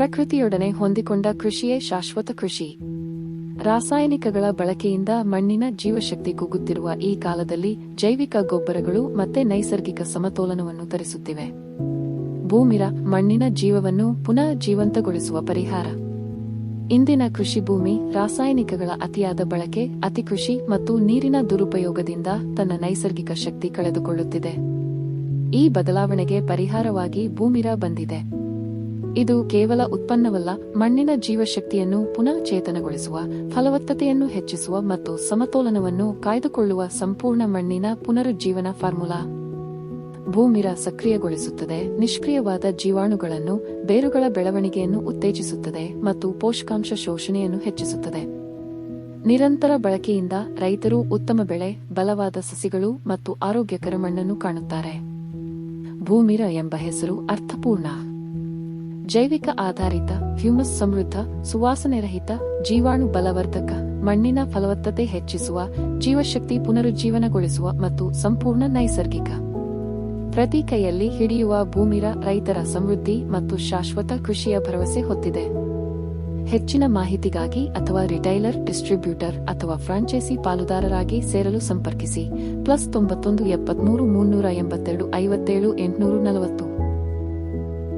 ಪ್ರಕೃತಿಯೊಡನೆ ಹೊಂದಿಕೊಂಡ ಕೃಷಿಯೇ ಶಾಶ್ವತ ಕೃಷಿ. ರಾಸಾಯನಿಕಗಳ ಬಳಕೆಯಿಂದ ಮಣ್ಣಿನ ಜೀವಶಕ್ತಿ ಕುಗ್ಗುತ್ತಿರುವ ಈ ಕಾಲದಲ್ಲಿ ಜೈವಿಕ ಗೊಬ್ಬರಗಳು ಮತ್ತೆ ನೈಸರ್ಗಿಕ ಸಮತೋಲನವನ್ನು ತರಿಸುತ್ತಿವೆ. ಭೂಮಿರ ಮಣ್ಣಿನ ಜೀವವನ್ನು ಪುನಃ ಜೀವಂತಗೊಳಿಸುವ ಪರಿಹಾರ. ಇಂದಿನ ಕೃಷಿ ಭೂಮಿ ರಾಸಾಯನಿಕಗಳ ಅತಿಯಾದ ಬಳಕೆ, ಅತಿ ಕೃಷಿ ಮತ್ತು ನೀರಿನ ದುರುಪಯೋಗದಿಂದ ತನ್ನ ನೈಸರ್ಗಿಕ ಶಕ್ತಿ ಕಳೆದುಕೊಳ್ಳುತ್ತಿದೆ. ಈ ಬದಲಾವಣೆಗೆ ಪರಿಹಾರವಾಗಿ ಭೂಮಿರ ಬಂದಿದೆ. ಇದು ಕೇವಲ ಉತ್ಪನ್ನವಲ್ಲ, ಮಣ್ಣಿನ ಜೀವಶಕ್ತಿಯನ್ನು ಪುನಃ ಚೇತನಗೊಳಿಸುವ ಫಲವತ್ತತೆಯನ್ನು ಹೆಚ್ಚಿಸುವ ಮತ್ತು ಸಮತೋಲನವನ್ನು ಕಾಯ್ದುಕೊಳ್ಳುವ ಸಂಪೂರ್ಣ ಮಣ್ಣಿನ ಪುನರುಜ್ಜೀವನ ಫಾರ್ಮುಲಾ. ಭೂಮಿರ ಸಕ್ರಿಯಗೊಳಿಸುತ್ತದೆ, ನಿಷ್ಕ್ರಿಯವಾದ ಜೀವಾಣುಗಳನ್ನು ಬೇರುಗಳ ಬೆಳವಣಿಗೆಯನ್ನು ಉತ್ತೇಜಿಸುತ್ತದೆ ಮತ್ತು ಪೋಷಕಾಂಶ ಶೋಷಣೆಯನ್ನು ಹೆಚ್ಚಿಸುತ್ತದೆ. ನಿರಂತರ ಬಳಕೆಯಿಂದ ರೈತರು ಉತ್ತಮ ಬೆಳೆ, ಬಲವಾದ ಸಸಿಗಳು ಮತ್ತು ಆರೋಗ್ಯಕರ ಮಣ್ಣನ್ನು ಕಾಣುತ್ತಾರೆ. ಭೂಮಿರ ಎಂಬ ಹೆಸರು ಅರ್ಥಪೂರ್ಣ. ಜೈವಿಕ ಆಧಾರಿತ ಹ್ಯೂಮಸ್ ಸಮೃದ್ಧ, ಸುವಾಸನೆರಹಿತ, ಜೀವಾಣು ಬಲವರ್ಧಕ, ಮಣ್ಣಿನ ಫಲವತ್ತತೆ ಹೆಚ್ಚಿಸುವ, ಜೀವಶಕ್ತಿ ಪುನರುಜ್ಜೀವನಗೊಳಿಸುವ ಮತ್ತು ಸಂಪೂರ್ಣ ನೈಸರ್ಗಿಕ ಪ್ರತಿ ಕೈಯಲ್ಲಿ ಹಿಡಿಯುವ ಭೂಮಿರ ರೈತರ ಸಮೃದ್ಧಿ ಮತ್ತು ಶಾಶ್ವತ ಕೃಷಿಯ ಭರವಸೆ ಹೊತ್ತಿದೆ. ಹೆಚ್ಚಿನ ಮಾಹಿತಿಗಾಗಿ ಅಥವಾ ರಿಟೈಲರ್, ಡಿಸ್ಟ್ರಿಬ್ಯೂಟರ್ ಅಥವಾ ಫ್ರಾಂಚೈಸಿ ಪಾಲುದಾರರಾಗಿ ಸೇರಲು ಸಂಪರ್ಕಿಸಿ. ಪ್ಲಸ್ ತೊಂಬತ್ತೊಂದು ಎಪ್ಪತ್ಮೂರು, ಮುನ್ನೂರ ಎಂಬತ್ತೆರಡು, ಐವತ್ತೇಳು, ಎಂಟುನೂರು ನಲವತ್ತು.